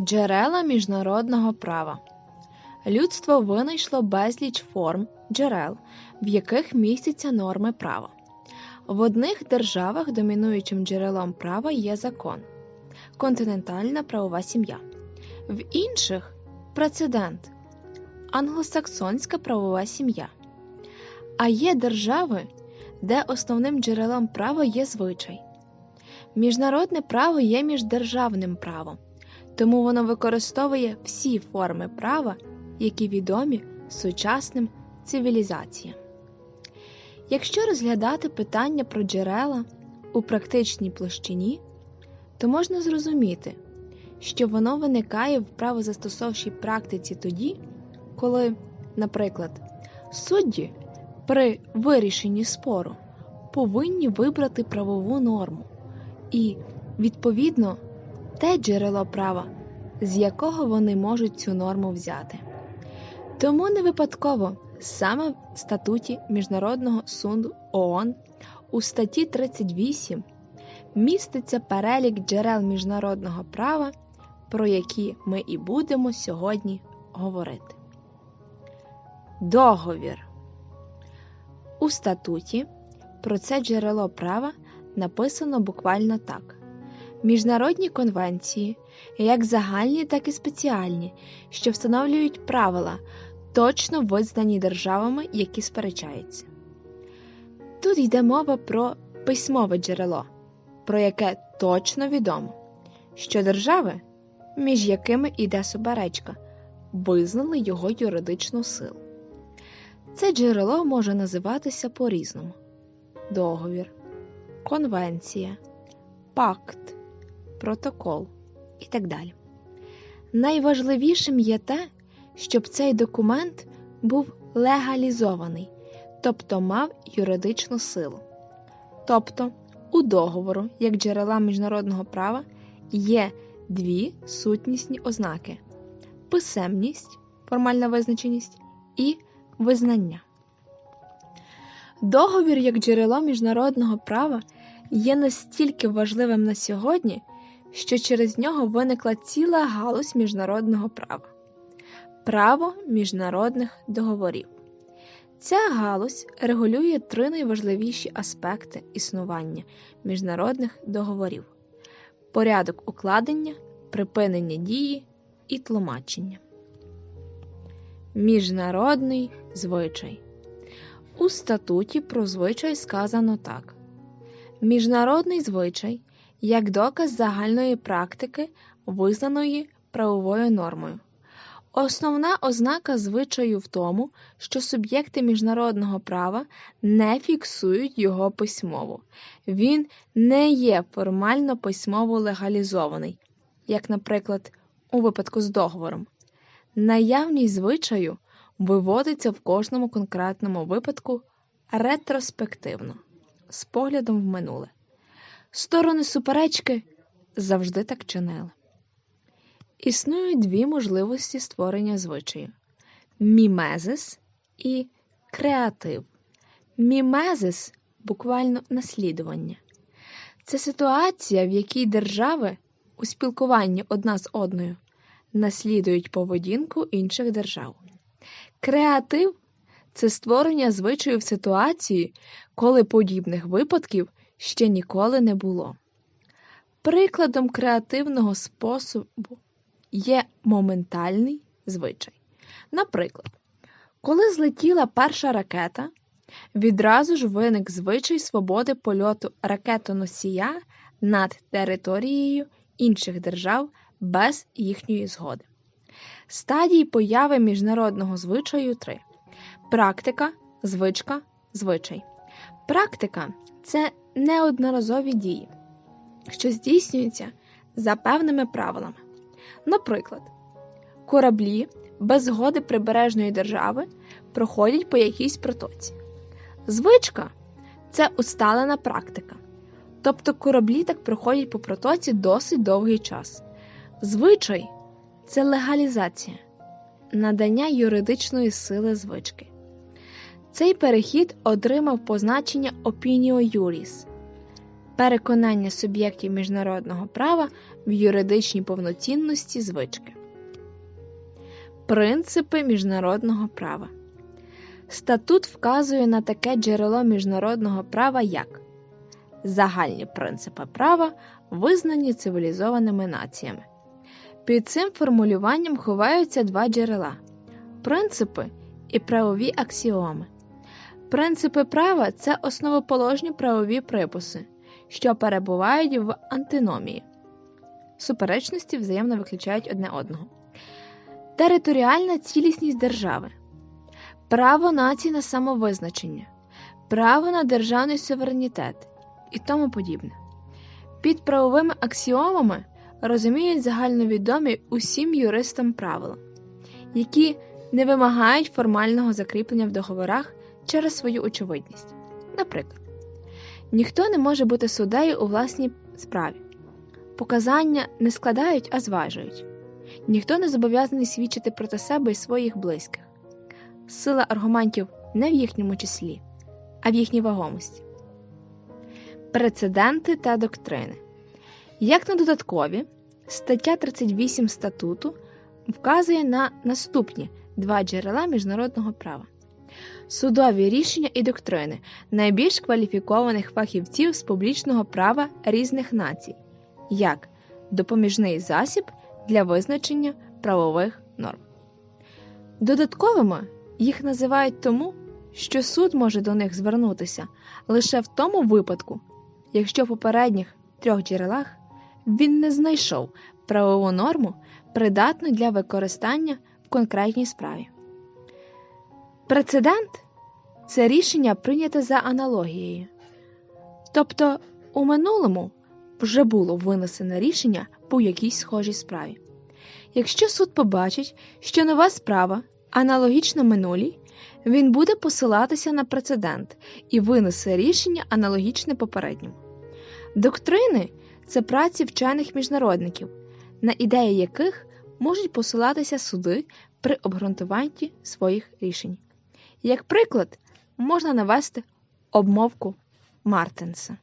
Джерела міжнародного права. Людство винайшло безліч форм джерел, в яких містяться норми права. В одних державах домінуючим джерелом права є закон континентальна правова сім'я, в інших прецедент англосаксонська правова сім'я. А є держави, де основним джерелом права є звичай. Міжнародне право є міждержавним правом, тому воно використовує всі форми права, які відомі сучасним цивілізаціям. Якщо розглядати питання про джерела у практичній площині, то можна зрозуміти, що воно виникає в правозастосовчій практиці тоді, коли, наприклад, судді при вирішенні спору повинні вибрати правову норму і, відповідно, те джерело права, з якого вони можуть цю норму взяти. Тому не випадково саме в статуті Міжнародного суду ООН у статті 38 міститься перелік джерел міжнародного права, про які ми і будемо сьогодні говорити. Договір у статуті про це джерело права написано буквально так: Міжнародні конвенції, як загальні, так і спеціальні, що встановлюють правила, точно визнані державами, які сперечаються. Тут йде мова про письмове джерело, про яке точно відомо, що держави, між якими йде суперечка, визнали його юридичну силу. Це джерело може називатися по-різному: договір, конвенція, пакт, протокол і так далі. Найважливішим є те, щоб цей документ був легалізований, тобто мав юридичну силу. Тобто, у договору, як джерела міжнародного права, є дві сутнісні ознаки: писемність, формальна визначеність і визнання. Договір як джерело міжнародного права є настільки важливим на сьогодні, що через нього виникла ціла галузь міжнародного права право міжнародних договорів. Ця галузь регулює три найважливіші аспекти існування міжнародних договорів: порядок укладення, припинення дії і тлумачення. Міжнародний звичай. У статуті про звичай сказано так: Міжнародний звичай як доказ загальної практики, визнаної правовою нормою. Основна ознака звичаю в тому, що суб'єкти міжнародного права не фіксують його письмово. Він не є формально письмово легалізований, як, наприклад, у випадку з договором. Наявність звичаю виводиться в кожному конкретному випадку ретроспективно, з поглядом в минуле. Сторони суперечки завжди так чинили. Існують дві можливості створення звичаю: мімезис і креатив. Мімезис буквально наслідування. Це ситуація, в якій держави у спілкуванні одна з одною наслідують поведінку інших держав. Креатив це створення звичаю в ситуації, коли подібних випадків ще ніколи не було. Прикладом креативного способу є моментальний звичай. Наприклад, коли злетіла перша ракета, відразу ж виник звичай свободи польоту ракетоносія над територією інших держав без їхньої згоди. Стадії появи міжнародного звичаю 3. Практика, звичка, звичай. Практика це неодноразові дії, що здійснюються за певними правилами. Наприклад, кораблі без згоди прибережної держави проходять по якійсь протоці. Звичка це усталена практика. Тобто кораблі так проходять по протоці досить довгий час. Звичай це легалізація, надання юридичної сили звички. Цей перехід отримав позначення опініо юріс переконання суб'єктів міжнародного права в юридичній повноцінності звички. Принципи міжнародного права. Статут вказує на таке джерело міжнародного права як загальні принципи права, визнані цивілізованими націями. Під цим формулюванням ховаються два джерела принципи і правові аксіоми. Принципи права це основоположні правові приписи, що перебувають в антиномії. Суперечності взаємно виключають одне одного. Територіальна цілісність держави, право націй на самовизначення, право на державний суверенітет і тому подібне. Під правовими аксіомами розуміють загальновідомі усім юристам правила, які не вимагають формального закріплення в договорах через свою очевидність. Наприклад, ніхто не може бути суддею у власній справі, показання не складають, а зважують. Ніхто не зобов'язаний свідчити проти себе і своїх близьких. Сила аргументів не в їхньому числі, а в їхній вагомості. Прецеденти та доктрини. Як на додаткові, стаття 38 статуту вказує на наступні два джерела міжнародного права: судові рішення і доктрини найбільш кваліфікованих фахівців з публічного права різних націй, як допоміжний засіб для визначення правових норм. Додатковими їх називають тому, що суд може до них звернутися лише в тому випадку, якщо в попередніх трьох джерелах він не знайшов правову норму, придатну для використання в конкретній справі. Прецедент це рішення прийняте за аналогією. Тобто у минулому вже було винесене рішення по якійсь схожій справі. Якщо суд побачить, що нова справа аналогічна минулій, він буде посилатися на прецедент і винесе рішення аналогічне попередньому. Доктрини це праці вчених міжнародників, на ідеї яких можуть посилатися суди при обґрунтуванні своїх рішень. Як приклад, можна навести обмовку Мартенса.